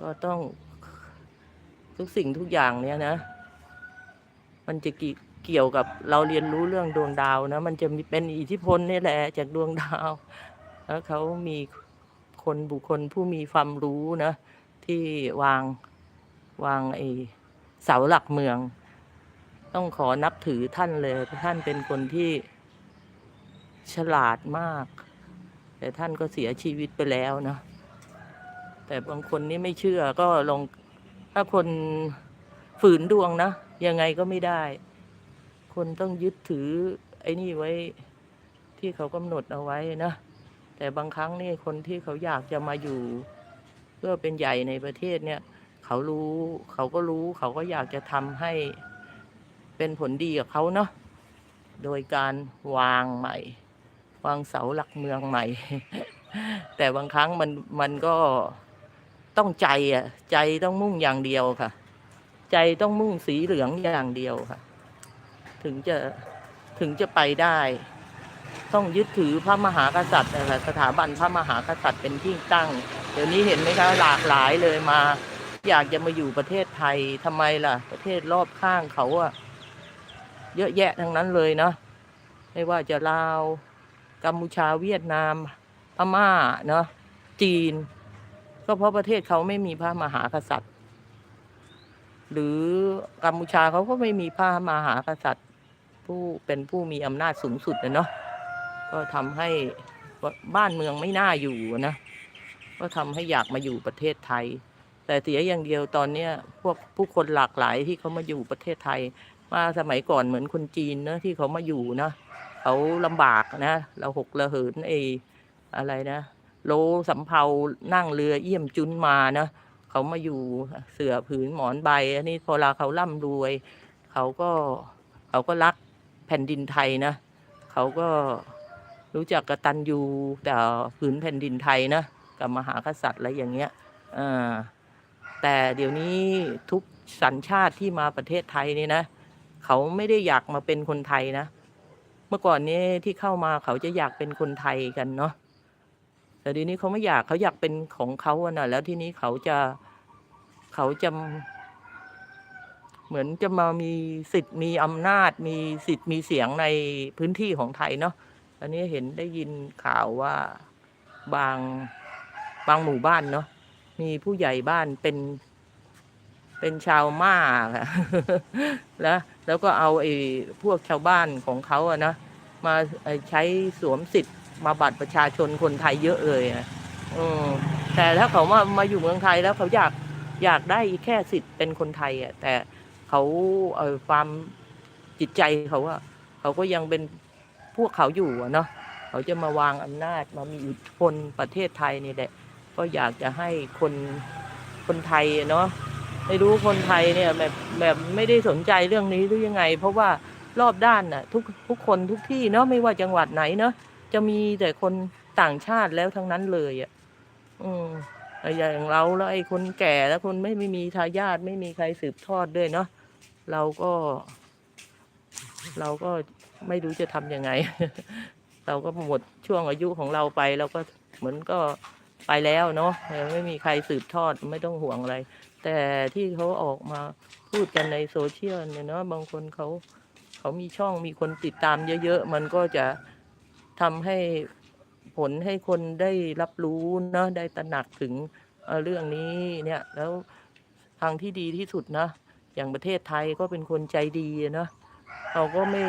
ก็ต้องทุกสิ่งทุกอย่างเนี่ยนะ มันจะเกี่ยวกับเราเรียนรู้เรื่องดวงดาวนะ มันจะมีเป็นอิทธิพลนี่แหละจากดวงดาว แล้วเขามีคนบุคคลผู้มีความรู้นะ ที่วางวางไอเสาหลักเมือง ต้องขอนับถือท่านเลยท่านเป็นคนที่ฉลาดมาก แต่ท่านก็เสียชีวิตไปแล้วนะ แต่บางคนนี่ไม่เชื่อก็ลองถ้าคนฝืนดวงนะ ยังไงก็ไม่ได้ คนต้องยึดถือไอ้นี่ไว้ที่เขากำหนดเอาไว้นะ แต่บางครั้งนี่คนที่เขาอยากจะมาอยู่ เพื่อเป็นใหญ่ในประเทศเนี่ย เขารู้เขาก็รู้ เขาก็อยากจะทำให้เป็นผลดีกับเขาเนาะโดยการวางใหม่ วางเสาหลักเมืองใหม่ แต่บางครั้งมันมันก็ ต้องใจอะ ใจต้องมุ่งอย่างเดียวค่ะ ใจต้องมุ่งสีเหลืองอย่างเดียวค่ะ ถึงจะถึงจะไปได้ ต้องยึดถือพระมหากษัตริย์นะคะสถาบันพระมหากษัตริย์เป็นที่ตั้ง เดี๋ยวนี้เห็นไหมคะหลากหลายเลยมา อยากจะมาอยู่ประเทศไทยทำไมล่ะ ประเทศรอบข้างเขาอะเยอะแยะทั้งนั้นเลยเนาะไม่ว่าจะลาวกัมพูชาเวียดนามพม่าเนาะจีน ก็เพราะประเทศเขาไม่มีพระมหากษัตริย์ หรือกัมพูชาเขาก็ไม่มีพระมหากษัตริย์ ผู้เป็นผู้มีอำนาจสูงสุดนะเนาะก็ทำให้บ้านเมืองไม่น่าอยู่นะก็ทำให้อยากมาอยู่ประเทศไทย แต่เสียอย่างเดียวตอนเนี้พวกผู้คนหลากหลายที่เขามาอยู่ประเทศไทย มาสมัยก่อนเหมือนคนจีนเนอะที่เขามาอยู่นะเขาลำบากนะเราหกระเหินเออะไรนะ โลสำเภานั่งเรือเยี่ยมจุนมานะเขามาอยู่เสือผืนหมอนใบ อันนี้พอเราเขาร่ำรวย เขาก็เขาก็รักแผ่นดินไทยนะเขาก็รู้จักกตัญญูแต่ผืนแผ่นดินไทยนะกับมหากษัตริย์อะไรอย่างเงี้ยอ่าแต่เดี๋ยวนี้ทุกสัญชาติที่มาประเทศไทยนี่นะเขาไม่ได้อยากมาเป็นคนไทยนะ เมื่อก่อนนี้ที่เข้ามาเขาจะอยากเป็นคนไทยกันเนาะ แต่ทีนี้เขาไม่อยากเขาอยากเป็นของเขาอะนะแล้วทีนี้เขาจะเขาจะ เหมือนจะมามีสิทธิ์มีอำนาจ มีสิทธิ์มีเสียงในพื้นที่ของไทยเนาะอันนี้เห็นได้ยินข่าวว่าบางบางหมู่บ้านเนาะมีผู้ใหญ่บ้านเป็น เป็นชาวม่าค่ะแล้วแล้วก็เอาไอ้พวกชาวบ้านของเขาอะนะมาใช้สวมสิทธิ์ มาบัตรประชาชนคนไทยเยอะเลยอะอืมแต่ถ้าเขามามาอยู่เมืองไทยแล้วเขาอยากอยากได้แค่สิทธิ์เป็นคนไทยอะ แต่เขาเออความจิตใจเขาอะเขาก็ยังเป็นพวกเขาอยู่อะเนาะเขาจะมาวางอำนาจมามีอิทธิพลประเทศไทยนี่แหละ ก็อยากจะให้คนคนไทยเนาะไม่รู้คนไทยเนี่ยแบบแบบไม่ได้สนใจเรื่องนี้หรือยังไง เพราะว่ารอบด้านน่ะทุกทุกคนทุกที่เนาะไม่ว่าจังหวัดไหนเนาะ จะมีแต่คนต่างชาติแล้วทั้งนั้นเลยอะ อืมอย่างเราแล้วไอ้คนแก่แล้วคนไม่ไม่มีทายาทไม่มีใครสืบทอดด้วยเนาะเราก็ เราก็ไม่รู้จะทำยังไง เราก็หมดช่วงอายุของเราไปเราก็เหมือนก็ไปแล้วเนาะไม่มีใครสืบทอดไม่ต้องห่วงอะไร แต่ที่เขาออกมาพูดกันในโซเชียลเนี่ยเนาะบางคนเขาเขามีช่องมีคนติดตามเยอะๆ มันก็จะ ทำให้ผลให้คนได้รับรู้เนาะได้ตระหนักถึงเเรื่องนี้เนี่ยแล้วทางที่ดีที่สุดนะ อย่างประเทศไทยก็เป็นคนใจดีเนาะเขาก็ไม่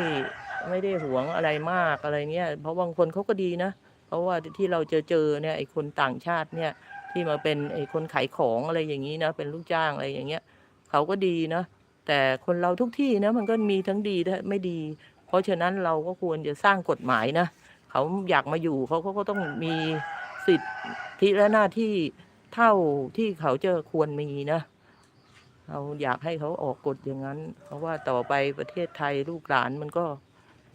ไม่ได้หวงอะไรมากอะไรเงี้ยเพราะบางคนเขาก็ดีนะ เพราะว่าที่เราเจอเจอเนี่ยไอ้คนต่างชาติเนี่ยที่มาเป็นไอ้คนขายของอะไรอย่างนี้นะเป็นลูกจ้างอะไรอย่างเงี้ยเขาก็ดีนะ แต่คนเราทุกที่นะมันก็มีทั้งดีและไม่ดี เพราะฉะนั้นเราก็ควรจะสร้างกฎหมายนะ เขาอยากมาอยู่เขาเขาก็ต้องมีสิทธิและหน้าที่เท่าที่เขาจะควรมีนะเราอยากให้เขาออกกฎอย่างนั้น เพราะว่าต่อไปประเทศไทยลูกหลานมันก็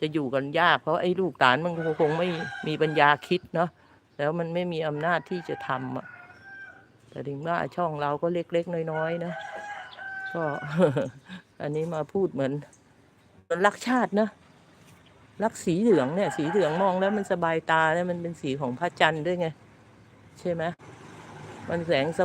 จะอยู่กันยาก เพราะไอ้ลูกหลานมันคงไม่มีปัญญาคิดเนาะแล้วมันไม่มีอำนาจที่จะทำอะแต่ถึงว่าช่องเราก็เล็กๆน้อยๆนะก็อันนี้มาพูดเหมือนเหมือนรักชาตินะ รักสีเหลืองเนี่ย สีเหลืองมองแล้วมันสบายตาแล้วมันเป็นสีของพระจันทร์ด้วยไง ใช่ไหมมันแสงสว่าง